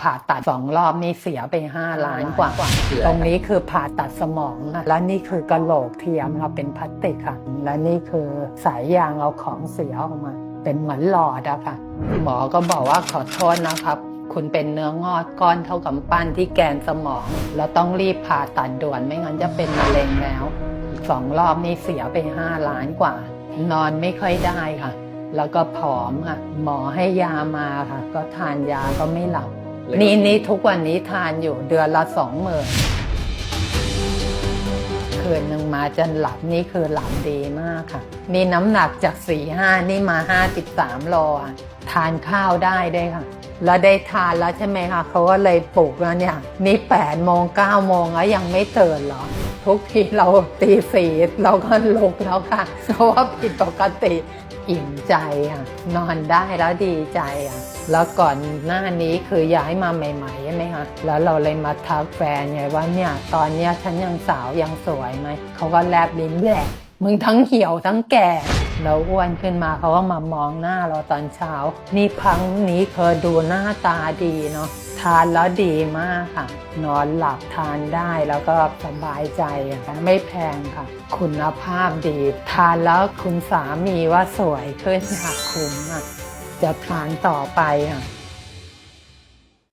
ผ่าตัดสองรอบนี่เสียไป 5 ล้านกว่าคือตอะรงไรนี้คือผ่าตัดสมองค่ะแล้วนี่คือกระโหลกเทียมค่ะเป็นพลาสติกค่ะ และนี่คือสายยางเอาของเสียออกมา เป็นเหมือนหลอดอะค่ะ หมอก็บอกว่าขอโทษนะครับ คุณเป็นเนื้องอกก้อนเท่ากับปั้นที่แกนสมอง แล้วต้องรีบผ่าตัดด่วนไม่งั้นจะเป็นมะเร็งแล้วสองรอบนี่เสียไป5ล้านกว่า นอนไม่ค่อยได้ค่ะ แล้วก็ผอมค่ะ หมอให้ยามาค่ะ ก็ทานยาก็ไม่หลับ นี่นี่ทุกวันนี้ทานอยู่เดือนละสองหมื่นคืนหนึ่งมาจนหลับนี่คือหลับดีมากค่ะ นี่น้ำหนักจากสี่ห้านี่มาห้าสิบสามโลทานข้าวได้ด้วยค่ะ แล้วได้ทานแล้วใช่ไหมคะเขาก็เลยปลุกแล้วเนี่ย นี่แปดโมงเก้าโมงแล้วยังไม่ตื่นหรอ ทุกทีเราตีสีเราก็ลุกแล้วค่ะ เพราะว่าผิดปกติอิ่มใจอะนอนได้แล้วดีใจอะแล้วก่อนหน้านี้คือย้ายมาใหม่ๆใช่ไหมคะแล้วเราเลยมาทักแฟนไงว่าเนี่ยตอนเนี้ยฉันยังสาวยังสวยไหมเขาก็แลบลิ้นแหละมึงทั้งเหี่ยวทั้งแก่แล้วอ้วนขึ้นมาเขาก็มามองหน้าเราตอนเช้า นี่พังนี้เคยดูหน้าตาดีเนาะานแล้วดีมากค่ะ นอนหลับทานได้แล้วก็สบายใจค่ะ ไม่แพงค่ะ คุณภาพดี ทานแล้วคุณสามีว่าสวยขึ้นค่ะคุ้มอะจะทานต่อไปอะ